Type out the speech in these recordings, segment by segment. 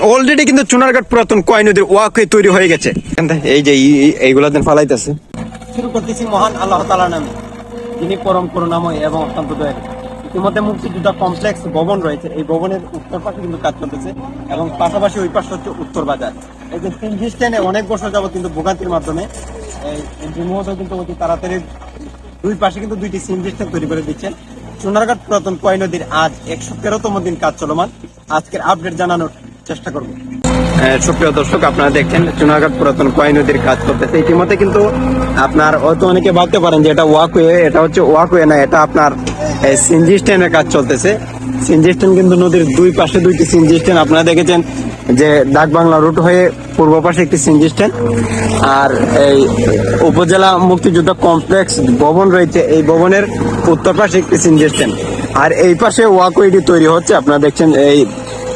Already কিন্তু চুনারঘাট পুরাতন কয় নদীর ওয়াকওয়ে তৈরি হয়ে গেছে। এই যে এই- এই- এইগুলা দিন ফালাইতেছে। শুরু করতেছি মহান আল্লাহ তালা নামে। যিনি পরম করুণাময় এবং অত্যন্ত দয়ালু। ইতিমধ্যে মুক্তিযোদ্ধা কমপ্লেক্স ভবন রয়েছে। এই ভবনের উত্তর পাশে কিন্তু কাজ করতেছে এবং পাশাপাশি ওই পাশে হচ্ছে উত্তর বাজার। এই যে সিনজি স্ট্যান্ডে অনেক বছর যাবত কিন্তু ভোগান্তির মাধ্যমে এই মহোদয় কিন্তু অতি তাড়াতাড়ি দুই পাশে কিন্তু দুইটি সিনজি স্ট্যান্ড তৈরি করে দিচ্ছেন। সোনারঘাট পুরাতন কয় নদীর আজ একশো তেরোতম দিন কাজ চলমান। আজকের আপডেট জানানোর চেষ্টা করব। সুপ্রিয় দর্শক, আপনারা দেখছেন চুনারঘাট পুরাতন কয় নদীর কাজ করতেছে। ইতিমধ্যে কিন্তু আপনার হয়তো অনেকে ভাবতে পারেন যে এটা ওয়াকওয়ে এটা হচ্ছে ওয়াকওয়ে না, এটা আপনার সিনজি স্ট্যান্ডের কাজ চলতেছে। সিনজি স্ট্যান্ড কিন্তু নদীর দুই পাশে দুইটি সিনজি স্ট্যান্ড আপনারা দেখেছেন যে ডাক বাংলা রুট হয়ে পূর্ব পাশে একটি সিনজি স্ট্যান্ড আর এই উপজেলা মুক্তিযুদ্ধ কমপ্লেক্স ভবন রয়েছে, এই ভবনের উত্তর পাশে একটি সিনজি স্ট্যান্ড আর এই পাশে ওয়াকওয়েটি তৈরি হচ্ছে, আপনারা দেখছেন এই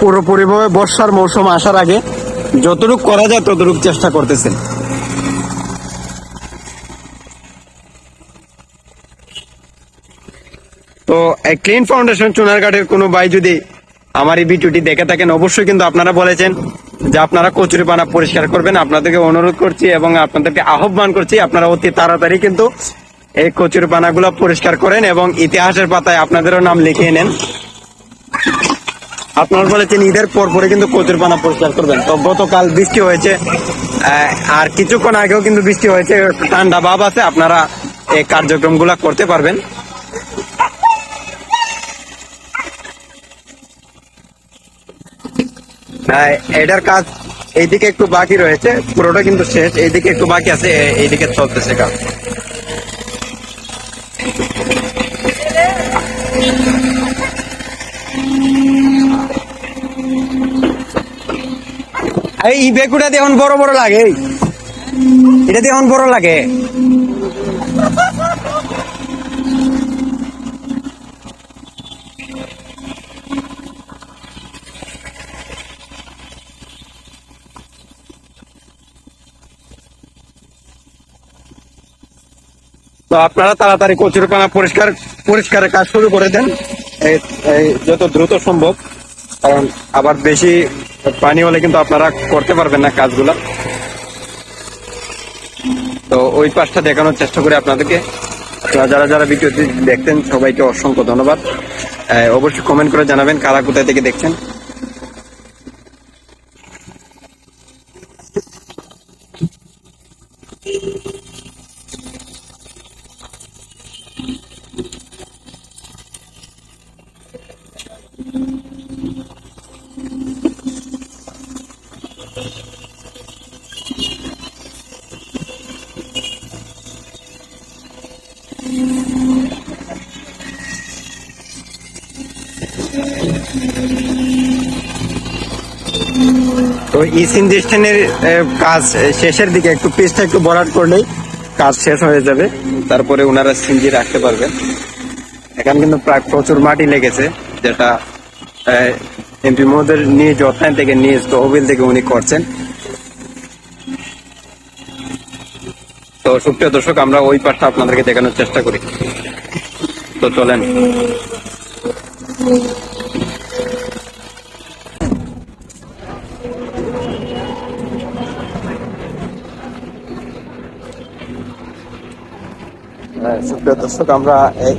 পুরোপুরিভাবে বর্ষার মৌসুম আসার আগে যতটুকু করা যায় ততটুকু চেষ্টা করতেছেন। তো ক্লিন ফাউন্ডেশন চুনারঘাটের কোনো ভাই যদি আমার এই ভিডিওটি দেখে থাকেন, অবশ্যই কিন্তু আপনারা বলেছেন যে আপনারা কচুরি পানা পরিষ্কার করবেন। আপনাদেরকে অনুরোধ করছি এবং আপনাদেরকে আহ্বান করছি, আপনারা অতি তাড়াতাড়ি কিন্তু এই কচুরি পানাগুলো পরিষ্কার করেন এবং ইতিহাসের পাতায় আপনাদেরও নাম লিখিয়ে নেন। আপনারা বলেছেন ঈদের পর পরে কিন্তু কচুর পানা পরিষ্কার করবেন। তো গতকাল বৃষ্টি হয়েছে আর কিছুক্ষণ আগেও কিন্তু বৃষ্টি হয়েছে, ঠান্ডা ভাব আছে, আপনারা এই কার্যক্রমগুলা করতে পারবেন। এটার কাজ এইদিকে একটু বাকি রয়েছে, পুরোটা কিন্তু শেষ, এইদিকে একটু বাকি আছে এইদিকে চলতেছে কাজ। এই ই বেগুটা দিয়ে এখন বড় বড় লাগে এটা দিয়ে এখন বড় লাগে। তো আপনারা তাড়াতাড়ি কচুরিপানা পরিষ্কার, পরিষ্কারের কাজ শুরু করে দেন। যত দ্রুত সম্ভব, কারণ আবার বেশি পানি হলে কিন্তু আপনারা করতে পারবেন না কাজগুলা। তো ওই পাশটা দেখানোর চেষ্টা করি আপনাদেরকে। যারা যারা ভিডিওটি দেখতেন, সবাইকে অসংখ্য ধন্যবাদ। অবশ্যই কমেন্ট করে জানাবেন কারা কোথায় থেকে দেখছেন। তো ইসিন ডিস্টেনের কাজ শেষের দিকে একটু পিসটা একটু বরাট করলেই কাজ শেষ হয়ে যাবে। তারপরে ওনারা সিঞ্জি রাখতে পারবেন। এখানে কিন্তু প্রায় প্রচুর মাটি লেগেছে, যেটা এমপি মহোদয়ের নিজ অর্থায়ন থেকে নিজ তহবিল থেকে উনি করছেন। তো সুপ্রিয় দর্শক আমরা ওই পাশটা আপনাদেরকে দেখানোর চেষ্টা করি। তো চলেন। হ্যাঁ, সুপ্রিয় দর্শক আমরা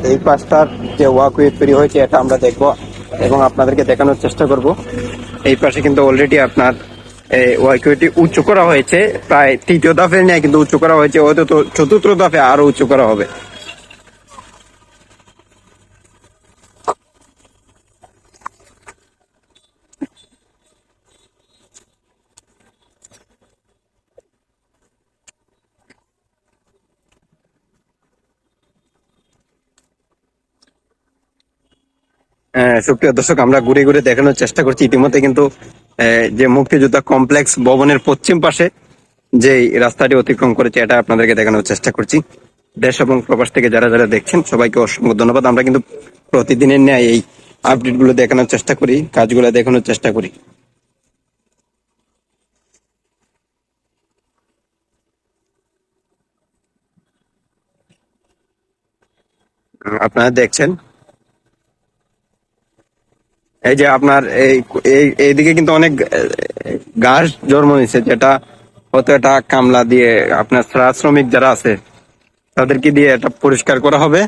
এই- পাশটার যে ওয়াকওয়ে তৈরি হয়েছে এটা আমরা দেখব এবং আপনাদেরকে দেখানোর চেষ্টা করব। এই পাশে কিন্তু অলরেডি আপনার ওয়াকওয়েটি উঁচু করা হয়েছে, প্রায় তৃতীয় দফে নিয়ে কিন্তু উঁচু করা হয়েছে হয়তো চতুর্থ দফে আরও উঁচু করা হবে। সুপ্রিয় দর্শক, আমরা ঘুরে ঘুরে দেখানোর চেষ্টা করছি। ইতিমধ্যে কিন্তু যে মুক্তিযোদ্ধা কমপ্লেক্স ভবনের পশ্চিম পাশে যে রাস্তাটি অতিক্রম করেছে, এটা আপনাদেরকে দেখানোর চেষ্টা করছি। দেশ এবং প্রবাস থেকে যারা যারা দেখছেন, সবাইকে অসংখ্য ধন্যবাদ। আমরা কিন্তু প্রতিদিনের ন্যায় এই আপডেটগুলো দেখানোর চেষ্টা করি, কাজগুলো দেখানোর চেষ্টা করি। আপনারা দেখছেন এই যে আপনার এই, এই- এইদিকে কিন্তু অনেক ঘাস জন্ম নিচ্ছে যেটা হয়তো এটা কামলা দিয়ে আপনার শ্রা- শ্রমিক যারা আছে, তাদেরকে দিয়ে এটা পরিষ্কার করা হবে।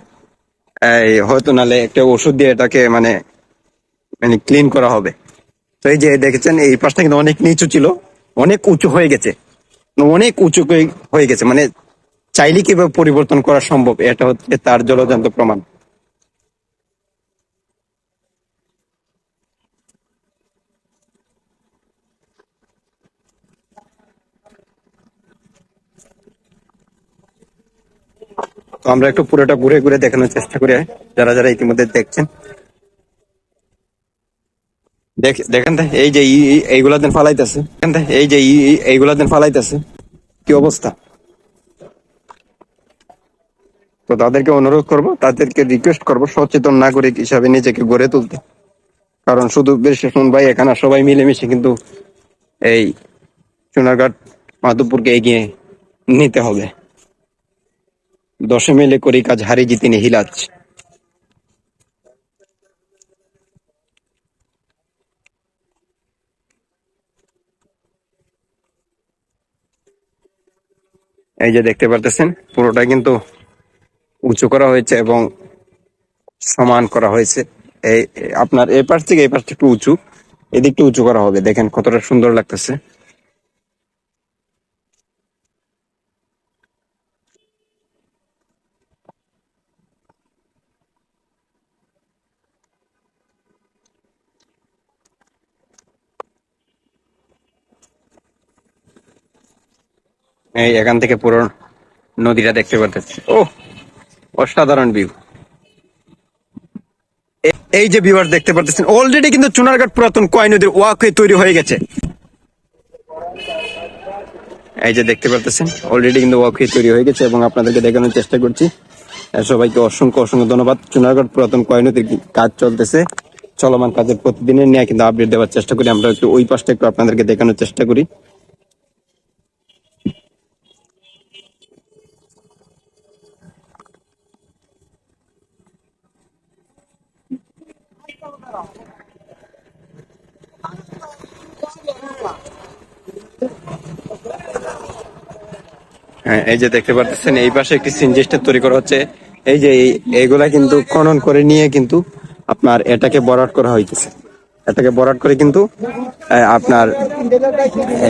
এই, হয়তো নালে একটা ওষুধ দিয়ে এটাকে মানে মানে ক্লিন করা হবে। তো এই যে দেখেছেন, এই পাশটা কিন্তু অনেক নিচু ছিল, অনেক উঁচু হয়ে গেছে। অনেক উঁচু হয়ে গেছে মানে চাইলে কীভাবে পরিবর্তন করা সম্ভব, এটা হচ্ছে তার জলজান্ত প্রমাণ। তো আমরা একটু পুরোটা ঘুরে ঘুরে দেখানোর চেষ্টা করি যারা যারা ইতিমধ্যে দেখছেন। দেখ- দেখেন এই যে এইগুলা দিন ফালাইতেছে। এই যে এইগুলা দিন ফালাইতেছে। কি অবস্থা? তো তাদেরকে অনুরোধ করব, তাদেরকে রিকোয়েস্ট করব সচেতন নাগরিক হিসাবে নিজেকে গড়ে তুলতে। কারণ শুধু বিশ্লেষণ ভাই, এখানে সবাই মিলেমিশে কিন্তু এই সোনারঘাট, মাধবপুরকে এগিয়ে নিতে হবে। দশে মিলে করি কাজ, হারি জিতি হিলাজ। এই যে দেখতে পারতেছেন, পুরোটা কিন্তু উঁচু করা হয়েছে এবং সমান করা হয়েছে। এই, আপনার এই পাশ থেকে এই পাশটা একটু উঁচু, এদিকটা উঁচু করা হবে, দেখেন কতটা সুন্দর লাগতেছে। এই এখান থেকে পুরো নদীটা দেখতে পারতেছি। ও অসাধারণ ভিউ এই যে ভিউয়ার দেখতে পারতেছেন অলরেডি কিন্তু চুনারঘাট পুরাতন কয় নদীর ওয়াকওয়ে তৈরি হয়ে গেছে। এই যে দেখতে পারতেছেন অলরেডি কিন্তু ওয়াকওয়ে তৈরি হয়ে গেছে এবং আপনাদেরকে দেখানোর চেষ্টা করছি। সবাইকে অসংখ্য অসংখ্য ধন্যবাদ। চুনারঘাট পুরাতন কয় নদীর কাজ চলতেছে, চলমান কাজের প্রতিদিনের নিয়ে কিন্তু আপডেট দেওয়ার চেষ্টা করি। আমরা একটু ওই পাশটা একটু আপনাদেরকে দেখানোর চেষ্টা করি। এই যে দেখতে পাচ্ছেন এই পাশে একটি সিনজেস্টার তৈরি করা হচ্ছে। এই যে এইগুলা কিন্তু খনন করে নিয়ে কিন্তু আপনার এটাকে বরাট করা হইতেছে। এটাকে বরাট করে কিন্তু আপনার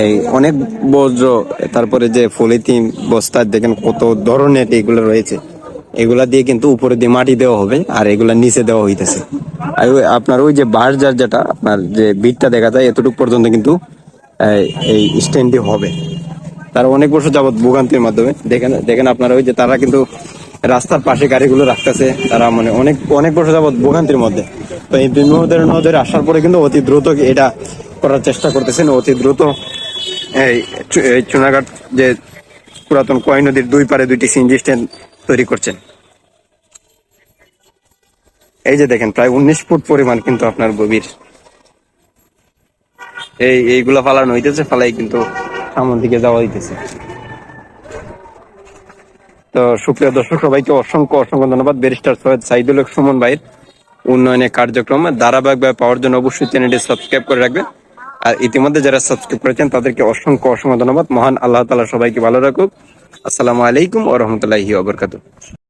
এই অনেক বজ্র তারপরে যে পলিথিন বস্তা, দেখেন কত ধরনের এগুলো রয়েছে। এগুলা দিয়ে কিন্তু উপরে দিয়ে মাটি দেওয়া হবে আর এগুলা নিচে দেওয়া হইতেছে। আর আপনার ওই যে বার্জার যেটা, আপনার যে বিটটা দেখা যায়, এতটুকু পর্যন্ত কিন্তু এই স্ট্যান্ডটি হবে। তারা অনেক বছর যাবত ভোগান্তির মাধ্যমে। দেখেন দেখেন আপনারা ওই যে তারা কিন্তু রাস্তার পাশে গাড়িগুলো রাখতেছে। তারা মানে অনেক অনেক বছর যাবত ভোগান্তির মধ্যে। তো এই বিমোদের নদের আসার পরে কিন্তু অতি দ্রুত এটা করার চেষ্টা করতেছেন। অতি দ্রুত এই চুনাঘাট যে পুরাতন কয় নদীর দুই পারে দুইটি সিএনজি স্ট্যান্ড তৈরি করছেন। এই যে দেখেন, প্রায় উনিশ ফুট পরিমাণ কিন্তু আপনার গভীর। এই, এইগুলা ফালানো হইতেছে, ফালাই কিন্তু সামন দিকে যাওয়া হইতেছে। তো সুপ্রিয় দর্শক, সবাইকে অসংখ্য অসংখ্য ধন্যবাদ। ব্যারিস্টার সৈয়দ সাইদুল সুমন ভাইয়ের উন্নয়নের কার্যক্রম ধারাবাহিকভাবে পাওয়ার জন্য অবশ্যই চ্যানেলটি সাবস্ক্রাইব করে রাখবেন। আর ইতিমধ্যে যারা সাবস্ক্রাইব করেছেন, তাদেরকে অসংখ্য অসংখ্য ধন্যবাদ। মহান আল্লাহ তালা সবাইকে ভালো রাখুক। আসসালামু আলাইকুম ও রহমতুল্লাহি